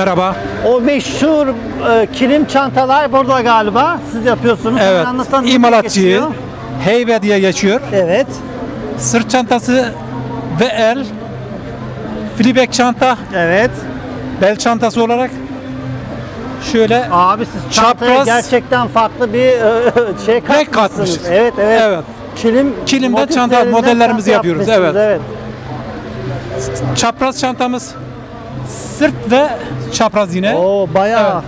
Merhaba. O meşhur e, kilim çantalar burada galiba. Siz yapıyorsunuz. Evet. Anlatan İmalatçı? Heybe diye geçiyor. Evet. Sırt çantası ve el. Flibek çanta, Evet. bel çantası olarak. Şöyle Abi siz çantaya Çapraz. gerçekten farklı bir e, şey renk katmışsınız. katmışız. Evet, evet. Evet. Kilim Kilimden çanta modellerimizi yapıyoruz, yapmışsınız, evet. Çapraz çantamız. Sırt ve çapraz yine. Oo bayağı. Evet.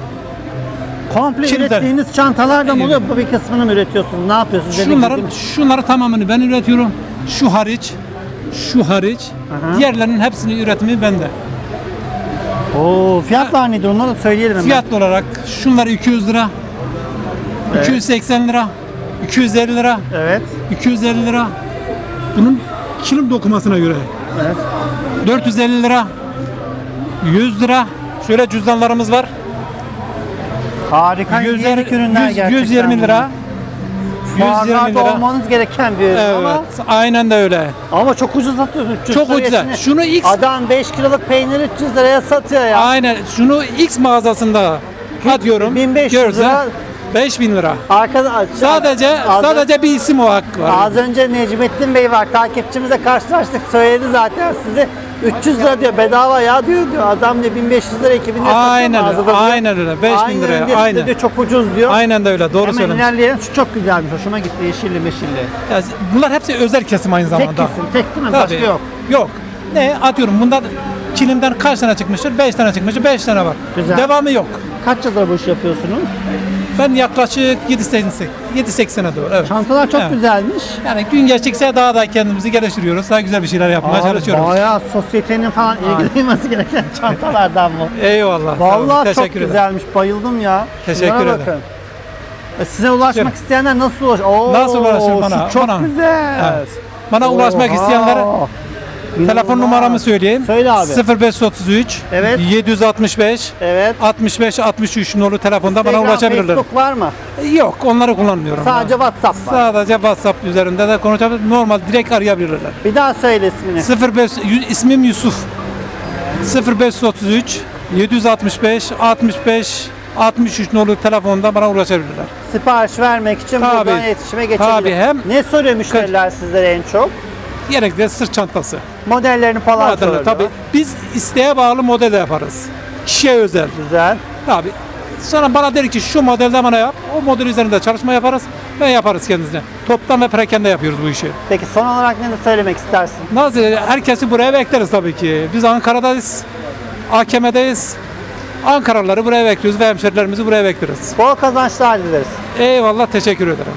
Komple Kilimden. ürettiğiniz çantalar da mı oluyor? Bu bir kısmını mı üretiyorsunuz? Ne yapıyorsunuz? Şunların gibi- şunları tamamını ben üretiyorum. Şu hariç, şu hariç. Aha. Diğerlerinin hepsinin üretimi bende. Oo, fiyatlar nedir? Onları da söyleyelim hemen. Fiyat olarak şunlar 200 lira. 280 lira. 250 lira. Evet. 250 lira. Bunun kilim dokumasına göre. Evet. 450 lira. 100 lira. Şöyle cüzdanlarımız var. Harika. 100, yenilik ürünler 100, gerçekten. 120 lira. 120 Fuarlarda lira. olmanız gereken bir ürün ama, Evet. Aynen de öyle. ama çok ucuz satıyorsun. 300 Çok liraya ucuz. şimdi Şunu X Adam 5 kiloluk peyniri 300 liraya satıyor ya. Aynen. Şunu X mağazasında atıyorum. 1500 Görse lira. 5000 lira. Arkada Sadece az, sadece bir isim o hakkı var. az önce Necmettin Bey var. Takipçimizle karşılaştık. Söyledi zaten size. 300 lira diyor bedava ya diyor diyor. Adam diyor 1500 lira 2000 lira Aynen öyle. Aynen öyle. 5000 Aynen liraya. diyor, Aynen. diyor, çok ucuz diyor. Aynen de öyle. Doğru Hemen söylemiş. ilerleyelim. Şu çok güzelmiş. Hoşuma gitti. Yeşilli meşilli. Ya, bunlar hepsi özel kesim aynı Tek zamanda. kesim. Tek değil mi? Tabii. Başka yok. Yok. Ne atıyorum bundan kilimden kaç tane çıkmıştır? 5 tane çıkmıştır. 5 tane var. Güzel. Devamı yok. Kaç yıldır bu işi yapıyorsunuz? Ben yaklaşık 7-8 7-8 sene doğru. Evet. Çantalar çok Evet. güzelmiş. Yani gün geçtikçe daha da kendimizi geliştiriyoruz. Daha güzel bir şeyler yapmaya Abi çalışıyoruz. bayağı sosyetenin falan ilgilenmesi gereken çantalardan bu. Eyvallah. sağ olun. Vallahi çok Teşekkür ederim. güzelmiş. Bayıldım ya. Teşekkür ederim. bakın. E, Size ulaşmak Şöyle. isteyenler nasıl ulaş? Oo, Nasıl ulaşır bana? Şu çok Bana. güzel. Evet. Bana ulaşmak Oha. isteyenlere telefon İnanılmaz. numaramı söyleyeyim. Söyle abi. 0533 Evet. 765 Evet. 65 63 nolu telefonda bana Instagram, ulaşabilirler. Facebook var mı? Yok, onları kullanmıyorum. Sadece ben. WhatsApp var. Sadece WhatsApp üzerinde de konuşabilir. Normal direkt arayabilirler. Bir daha söyle ismini. 05 Yu- ismim Yusuf. 0533 765 65 63 nolu telefonda bana ulaşabilirler. Sipariş vermek için Tabii. buradan iletişime geçebilir. Tabii, hem- Ne soruyor müşteriler sizlere en çok? Gerekli sırt çantası. Modellerini falan soruyorlar. tabii biz isteğe bağlı model yaparız. Kişiye özel. Güzel. Tabii. Sonra bana der ki şu modelde bana yap. O model üzerinde çalışma yaparız ve yaparız kendisine. Toptan ve perakende yapıyoruz bu işi. Peki son olarak ne söylemek istersin? Nazlı herkesi buraya bekleriz tabii ki. Biz Ankara'dayız. AKM'deyiz. Ankaralıları buraya bekliyoruz ve hemşerilerimizi buraya bekleriz. Bol kazançlar dileriz. Eyvallah teşekkür ederim.